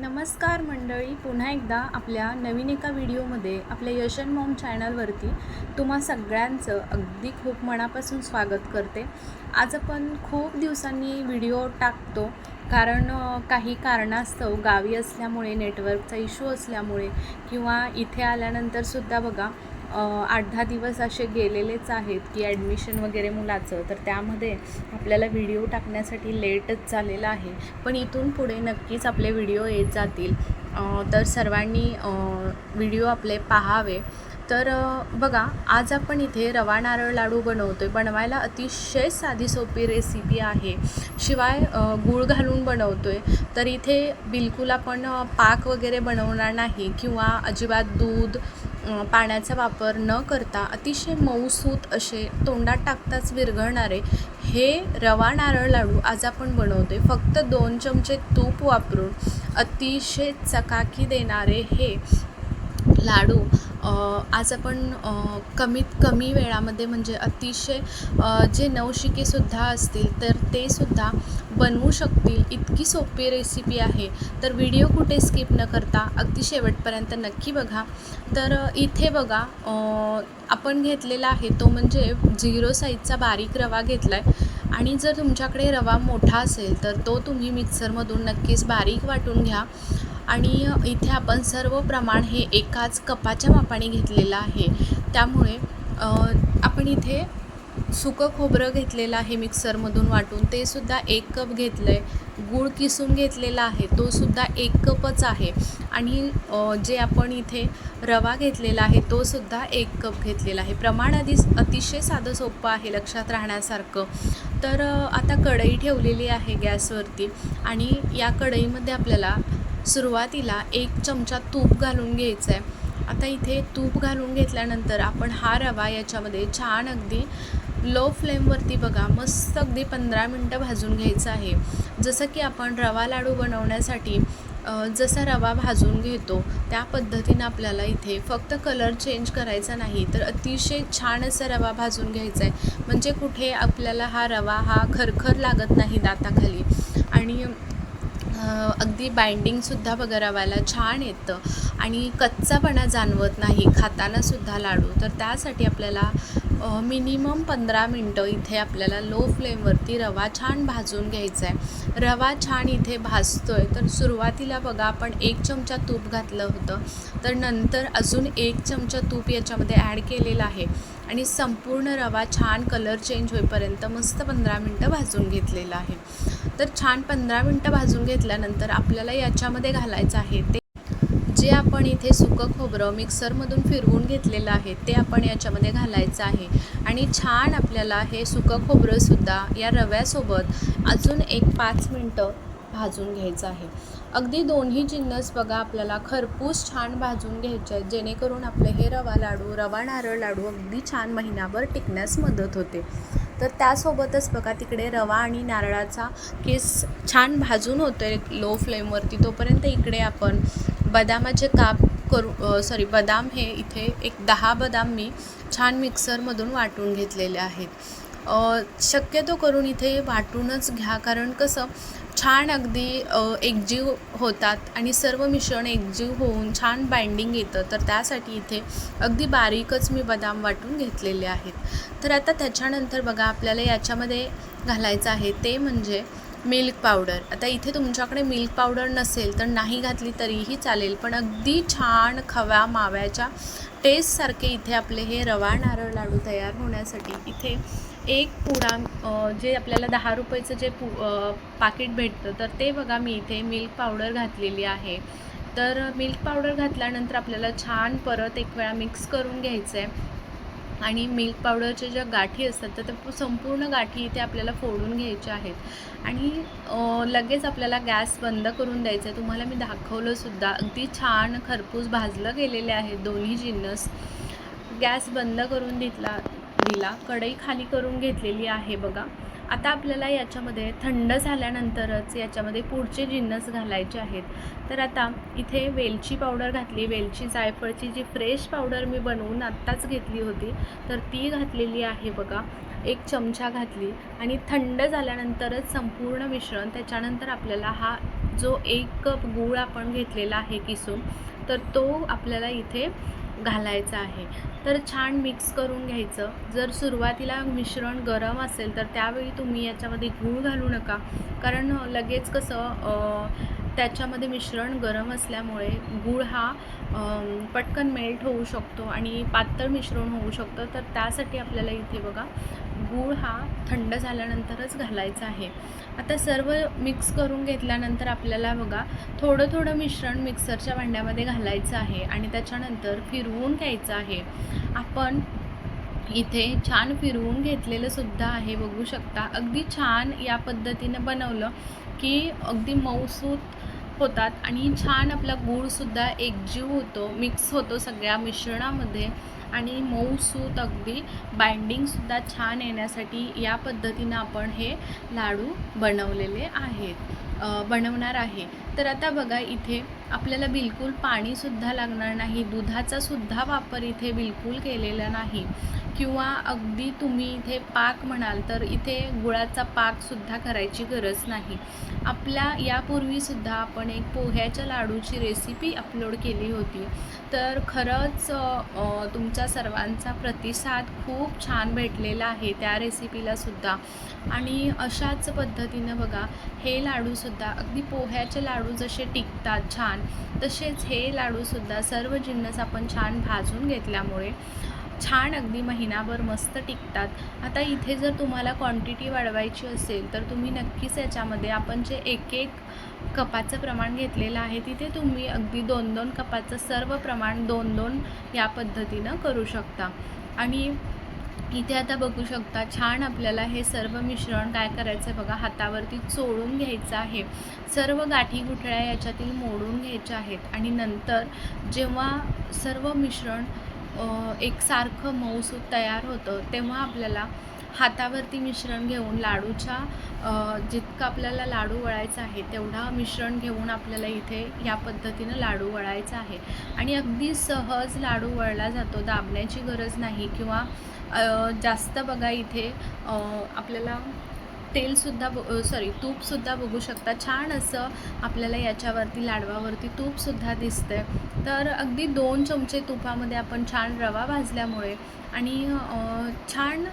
नमस्कार मंडळी पुन्हा एकदा आपल्या नवीन एका व्हिडिओमध्ये आपल्या यशन मॉम चॅनलवरती तुम्हा सगळ्यांचं अगदी खूप मनापासून स्वागत करते. आज आपण खूप दिवसांनी व्हिडिओ टाकतो कारण काही कारणास्तव गावी असल्यामुळे नेटवर्कचा इश्यू असल्यामुळे किंवा इथे आल्यानंतरसुद्धा बघा आठ दहा दिवस असे गेलेलेच आहेत की ॲडमिशन वगैरे मुलाचं. तर त्यामध्ये आपल्याला व्हिडिओ टाकण्यासाठी लेटच झालेला आहे. पण इथून पुढे नक्कीच आपले व्हिडिओ येत जातील. तर सर्वांनी व्हिडिओ आपले पाहावे. तर बघा आज आपण इथे रवा नारळ लाडू बनवतो आहे बनवायला अतिशय साधी सोपी रेसिपी आहे. शिवाय गूळ घालून बनवतो आहे तर इथे बिलकुल आपण पाक वगैरे बनवणार नाही किंवा अजिबात दूध पाण्याचा वापर न करता अतिशय मऊसूत असे तोंडात टाकताच विरघळणारे हे रवा नारळ लाडू आज आपण बनवतो आहे फक्त दोन चमचे तूप वापरून अतिशय चकाकी देणारे हे लाडू आज आपण कमीत कमी वेळामध्ये म्हणजे अतिशय जे नवशिकेसुद्धा असतील तर ते सुद्धा बनवू शकतील. इतकी सोपी रेसिपी आहे. तर व्हिडिओ कुठे स्किप न करता अगदी शेवटपर्यंत नक्की बघा. तर इथे बघा आपण घेतलेला आहे तो म्हणजे झिरो साईजचा बारीक रवा घेतला आहे आणि जर तुमच्याकडे रवा मोठा असेल तर तो तुम्ही मिक्सरमधून नक्कीच बारीक वाटून घ्या. आणि इथे आपण सर्व प्रमाण हे एकाच कपाच्या मापाने घेतलेलं आहे. त्यामुळे आपण इथे सुकं खोबरं घेतलेलं आहे मिक्सरमधून वाटून. ते सुद्धा एक कप घेतलं आहे गूळ किसून घेतलेला आहे. तो सुद्धा एक कपच आहे. आणि जे आपण इथे रवा घेतलेला आहे तो सुद्धा एक कप घेतलेला आहे. प्रमाण आधी अतिशय साधं सोपं आहे लक्षात राहण्यासारखं. तर आता कढई ठेवलेली आहे गॅसवरती. आणि या कढईमध्ये आपल्याला सुरुवातीला एक चमचा तूप घालून घ्यायचं आहे आता इथे तूप घालून घेतल्यानंतर आपण हा रवा याच्यामध्ये छान अगदी लो फ्लेमवरती बघा मस्त अगदी पंधरा मिनटं भाजून घ्यायचं आहे. जसं की आपण रवा लाडू बनवण्यासाठी जसा रवा भाजून घेतो त्या पद्धतीनं आपल्याला इथे फक्त कलर चेंज करायचा नाही तर अतिशय छान असा रवा भाजून घ्यायचा आहे म्हणजे कुठे आपल्याला हा रवा हा खरखर लागत नाही दाताखाली. आणि अगदी बाइंडिंगसुद्धा बघा छान येतं. आणि कच्चापणा जाणवत नाही खातानासुद्धा लाडू. तर त्यासाठी आपल्याला मिनिमम पंधरा मिनटं इथे आपल्याला लो फ्लेमवरती रवा छान भाजून घ्यायचा आहे रवा छान इथे भाजतो आहे तर सुरुवातीला बघा आपण एक चमचा तूप घातलं होतं. तर नंतर अजून एक चमचा तूप याच्यामध्ये ॲड केलेलं आहे. आणि संपूर्ण रवा छान कलर चेंज होईपर्यंत मस्त पंधरा मिनटं भाजून घेतलेला आहे. तर छान पंधरा मिनटं भाजून घेतल्यानंतर आपल्याला याच्यामध्ये घालायचं आहे. ते जे आपण इथे सुकं खोबरं मिक्सरमधून फिरवून घेतलेलं आहे ते आपण याच्यामध्ये घालायचं आहे. आणि छान आपल्याला हे सुकं खोबरंसुद्धा या रव्यासोबत अजून एक पाच मिनटं भाजून घ्यायचं आहे. अगदी दोन्ही जिन्नस बघा आपल्याला खरपूस छान भाजून घ्यायचे आहेत जेणेकरून आपले हे रवा लाडू रवा नारळ लाडू अगदी छान महिनाभर टिकण्यास मदत होते. तर त्यासोबतच बघा तिकडे रवा आणि नारळाचा केस छान भाजून होतो आहे लो फ्लेमवरती तोपर्यंत इकडे आपण बदामाचे काप करू सॉरी बदाम हे इथे एक दहा बदाम मी छान मिक्सरमधून वाटून घेतलेले आहेत. शक्यतो करून इथे वाटूनच घ्या कारण कसं छान अगदी एकजीव होतात आणि सर्व मिश्रण एकजीव होऊन छान बाइंडिंग येतं. तर त्यासाठी इथे अगदी बारीकच मी बदाम वाटून घेतलेले आहेत. तर आता त्याच्यानंतर बघा आपल्याला याच्यामध्ये घालायचं आहे ते म्हणजे मिल्क पावडर आता इथे तुमच्याकडे मिल्क पावडर नसेल तर नाही घातली तरीही चालेल पण अगदी छान खव्या माव्याच्या टेस्टसारखे इथे आपले हे रवा नारळ लाडू तयार होण्यासाठी इथे एक पुडा जे आपल्याला दहा रुपयाचं जे पु पाकिट भेटतं तर ते बघा मी इथे मिल्क पावडर घातलेली आहे. तर मिल्क पावडर घातल्यानंतर आपल्याला छान परत एक वेळा मिक्स करून घ्यायचं आहे आणि मिल्क पावडरच्या ज्या गाठी असतात तर त्या संपूर्ण गाठी इथे आपल्याला फोडून घ्यायच्या आहेत. आणि लगेच आपल्याला गॅस बंद करून द्यायचा आहे तुम्हाला मी दाखवलंसुद्धा अगदी छान खरपूस भाजलं गेलेले आहेत दोन्ही जिन्नस गॅस बंद करून घेतला दिला कढई खाली करून घेतलेली आहे बघा. आता आपल्याला याच्यामध्ये थंड झाल्यानंतरच याच्यामध्ये पुढचे जिन्नस घालायचे आहेत. तर आता इथे वेलची पावडर घातली. वेलची जायफळची जी फ्रेश पावडर मी बनवून आत्ताच घेतली होती. तर ती घातलेली आहे बघा. एक चमचा घातली आणि थंड झाल्यानंतरच संपूर्ण मिश्रण. त्याच्यानंतर आपल्याला हा जो एक कप गूळ आपण घेतलेला आहे किसून तर तो आपल्याला इथे घालायचा आहे. तर छान मिक्स करून घ्यायचं. जर सुरुवातीला मिश्रण गरम असेल तर त्यावेळी तुम्ही याच्यामध्ये गूळ घालू नका. कारण लगेच कसं त्याच्यामध्ये मिश्रण गरम असल्यामुळे गूळ हा पटकन मेल्ट होऊ शकतो आणि पातळ मिश्रण होऊ शकतं. तर त्यासाठी आपल्याला इथे बघा गूळ हा थंड झाल्यानंतरच घालायचा आहे. आता सर्व मिक्स करून घेतल्यानंतर आपल्याला बघा थोडं थोडं मिश्रण मिक्सरच्या भांड्यामध्ये घालायचं आहे आणि त्याच्यानंतर फिरवून घ्यायचं आहे. आपण इथे छान फिरवून घेतलेलं सुद्धा आहे बघू शकता. अगदी छान या पद्धतीनं बनवलं की अगदी मऊसूत होतात आणि छान आपला गूळसुद्धा एकजीव होतो मिक्स होतो सगळ्या मिश्रणामध्ये. आणि मऊसूत अगदी बाइंडिंगसुद्धा छान येण्यासाठी या पद्धतीनं आपण हे लाडू बनवलेले आहेत. बनवणार आहे. तर आता बघा इथे आपल्याला बिलकुल पाणीसुद्धा लागणार नाही दुधाचासुद्धा वापर इथे बिलकुल केलेला नाही. किंवा अगदी तुम्ही इथे पाक म्हणाल तर इथे गुळाचा पाकसुद्धा करायची गरज नाही. आपल्या यापूर्वीसुद्धा आपण एक पोह्याच्या लाडूची रेसिपी अपलोड केली होती. तर खरंच तुमचा तुमच्या सर्वांचा प्रतिसाद खूप छान भेटलेला आहे त्या रेसिपीलासुद्धा आणि अशाच पद्धतीनं बघा हे लाडूसुद्धा अगदी पोह्याचे लाडू जसे टिकतात छान तसेच हे लाडूसुद्धा सर्व जिन्नस आपण छान भाजून घेतल्यामुळे छान अगदी महिनाभर मस्त टिकतात. आता इथे जर तुम्हाला क्वांटिटी वाढवायची असेल तर तुम्ही नक्कीच याच्यामध्ये आपण जे एक एक कपाचं प्रमाण घेतलेलं आहे तिथे तुम्ही अगदी दोन दोन कपाचं सर्व प्रमाण दोन दोन या पद्धतीनं करू शकता. आणि इथे आता बघू शकता छान आपल्याला हे सर्व मिश्रण काय करायचं आहे बघा हातावरती चोळून घ्यायचं आहे. सर्व गाठी गुठळ्या याच्यातील मोडून घ्यायच्या आहेत. आणि नंतर जेव्हा सर्व मिश्रण एकसारखं मऊसूत तयार होतं तेव्हा आपल्याला हातावरती मिश्रण घेऊन लाडूच्या जितकं आपल्याला लाडू वळायचा आहे तेवढा मिश्रण घेऊन आपल्याला इथे या पद्धतीनं लाडू वळायचा आहे. आणि अगदी सहज लाडू वळला जातो दाबण्याची गरज नाही किंवा जास्त बघा इथे आपल्याला तेलसुद्धा ब सॉरी तूपसुद्धा बघू शकता. छान असं आपल्याला याच्यावरती लाडवावरती तूपसुद्धा दिसतंय. तर अगदी दोन चमचे तुपामध्ये आपण छान रवा भाजल्यामुळे आणि छान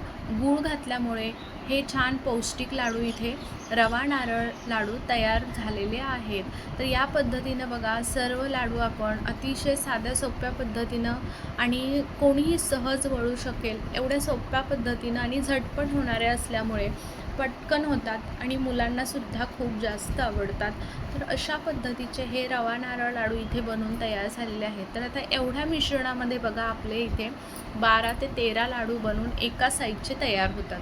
गूळ घातल्यामुळे हे छान पौष्टिक लाडू इथे रवा नारळ लाडू तयार झालेले आहेत. तर या पद्धतीनं बघा सर्व लाडू आपण अतिशय साध्या सोप्या पद्धतीनं आणि कोणीही सहज वळू शकेल एवढ्या सोप्या पद्धतीनं आणि झटपट होणारे असल्यामुळे पटकन होतात आणि मुलांनासुद्धा खूप जास्त आवडतात. तर अशा पद्धतीचे हे रवा नारळ लाडू इथे बनवून तयार झालेले आहेत. तर आता एवढ्या मिश्रणामध्ये बघा आपले इथे बारा ते तेरा लाडू बनवून एका साईजचे तयार होतात.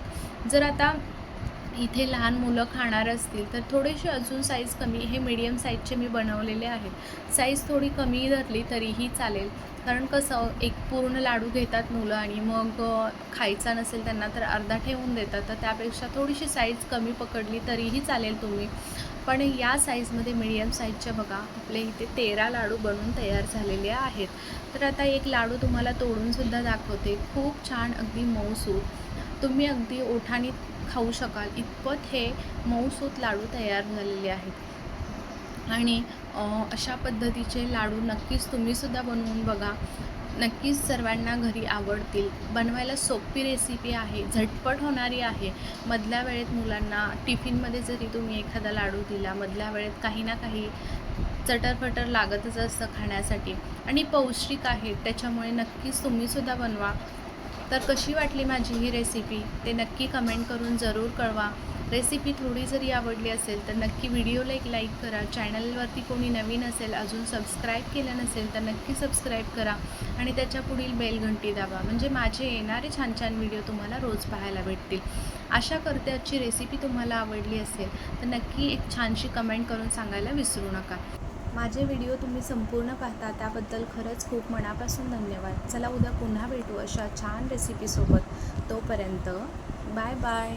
जर आता इथे लहान मुलं खाणार असतील तर थोडेसे अजून साईज कमी हे मीडियम साईजचे मी बनवलेले आहेत. साईज थोडी कमी धरली तरीही चालेल. कारण कसं एक पूर्ण लाडू घेतात मुलं आणि मग खायचा नसेल त्यांना तर अर्धा ठेवून देतात. तर त्यापेक्षा थोडीशी साईज कमी पकडली तरीही चालेल तुम्ही. पण या साईजमध्ये मीडियम साईजच्या बघा आपले इथे तेरा लाडू बनवून तयार झालेले आहेत. तर आता एक लाडू तुम्हाला तोडूनसुद्धा दाखवते. खूप छान अगदी मऊसूत तुम्ही अगदी ओठाने खाऊ शकाल. इतपत हे मऊसूत लाडू तयार झालेले आहेत. आणि अशा पद्धतीचे लाडू नक्कीच तुम्हीसुद्धा बनवून बघा. नक्कीच सर्वांना घरी आवडतील. बनवायला सोपी रेसिपी आहे झटपट होणारी आहे. मधल्या वेळेत मुलांना टिफिनमध्ये जरी तुम्ही एखादा लाडू दिला मधल्या वेळेत काही ना काही चटरफटर लागतच असतं खाण्यासाठी. आणि पौष्टिक आहे त्याच्यामुळे नक्कीच तुम्हीसुद्धा बनवा. तर कशी वाटली माझी ही रेसिपी ते नक्की कमेंट करून जरूर कळवा. रेसिपी थोडी जरी आवडली असेल तर नक्की व्हिडिओला एक लाईक करा. चॅनलवरती कोणी नवीन असेल अजून सबस्क्राईब केलं नसेल तर नक्की सबस्क्राईब करा. आणि त्याच्या पुढील बेल घंटी दाबा. म्हणजे माझे येणारे छान छान व्हिडिओ तुम्हाला रोज पाहायला भेटतील. आशा करते आजची रेसिपी तुम्हाला आवडली असेल तर नक्की एक छानशी कमेंट करून सांगायला विसरू नका. माझे व्हिडिओ तुम्ही संपूर्ण पाहता त्याबद्दल खरंच खूप मनापासून धन्यवाद. चला उद्या पुन्हा भेटू अशा छान रेसिपीसोबत तोपर्यंत बाय बाय